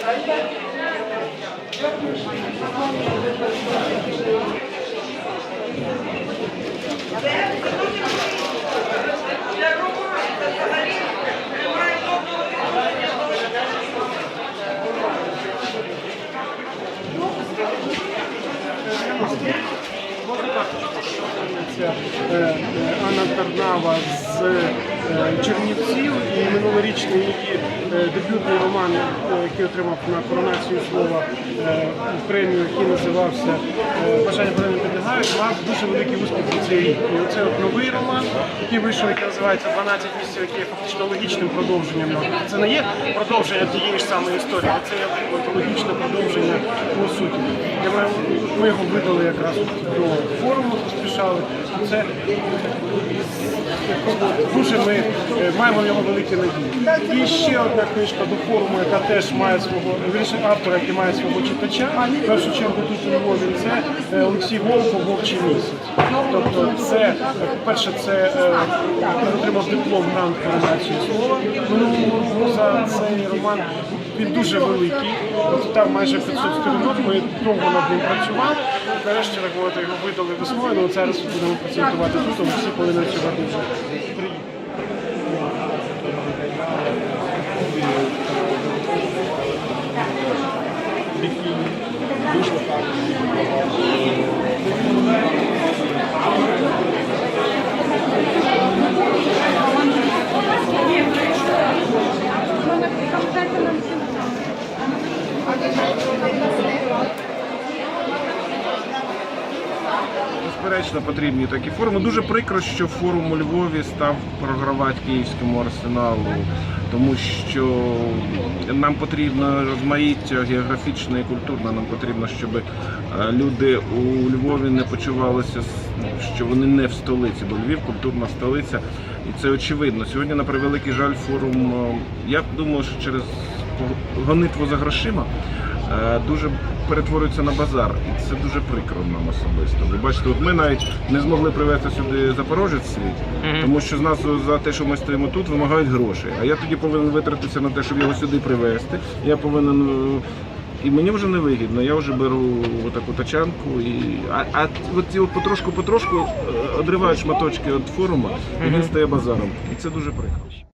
Е, е, Анна Тарнава з Чернівців і минулорічний її е, дебютний роман, е, який отримав на коронацію слова е, премію, який називався Бажання не підлягають, мав дуже великий успіх у цей рік. І оце от новий роман, який вийшов, який називається «12 місяців, який є фактично логічним продовженням. Це не є продовження тієї ж самої історії, а це є логічне продовження по суті. Ми його видали якраз до форуму. Це дуже ми е, маємо в нього великі надії. І ще одна книжка до форуму, яка теж має свого вірніше, автора, який має свого читача. В першу чергу тут у Львові це е, Олексій Волков «Вовчий місяць. Тобто, це е, по-перше, це він отримав диплом грант коронації слова за цей роман. Він дуже великий, там майже 500 сторінок. Ми довго над ним працювали. Нарешті так мовити, його видали весною, але зараз будемо працювати тут, тому всі повинні сьогодні вже приїхати. Безперечно, потрібні такі форуми. Дуже прикро, що форум у Львові став програвати київському арсеналу, тому що нам потрібно розмаїття географічне і культурне. Нам потрібно, щоб е, люди у Львові не почувалися, що вони не в столиці, бо Львів культурна столиця, і це очевидно. Сьогодні, на превеликий жаль, форум. е, Я думаю, що через гонитву за грошима дуже перетворюється на базар, і це дуже прикро нам особисто. Ви бачите, от ми навіть не змогли привезти сюди запорожець свій, тому що з нас за те, що ми стоїмо тут, вимагають грошей. А я тоді повинен витратитися на те, щоб його сюди привезти. Я повинен. е, І мені вже не вигідно, я вже беру таку тачанку і. А, а от потрошку-потрошку е, одривають шматочки від форуму, і він стає базаром. І це дуже прикро.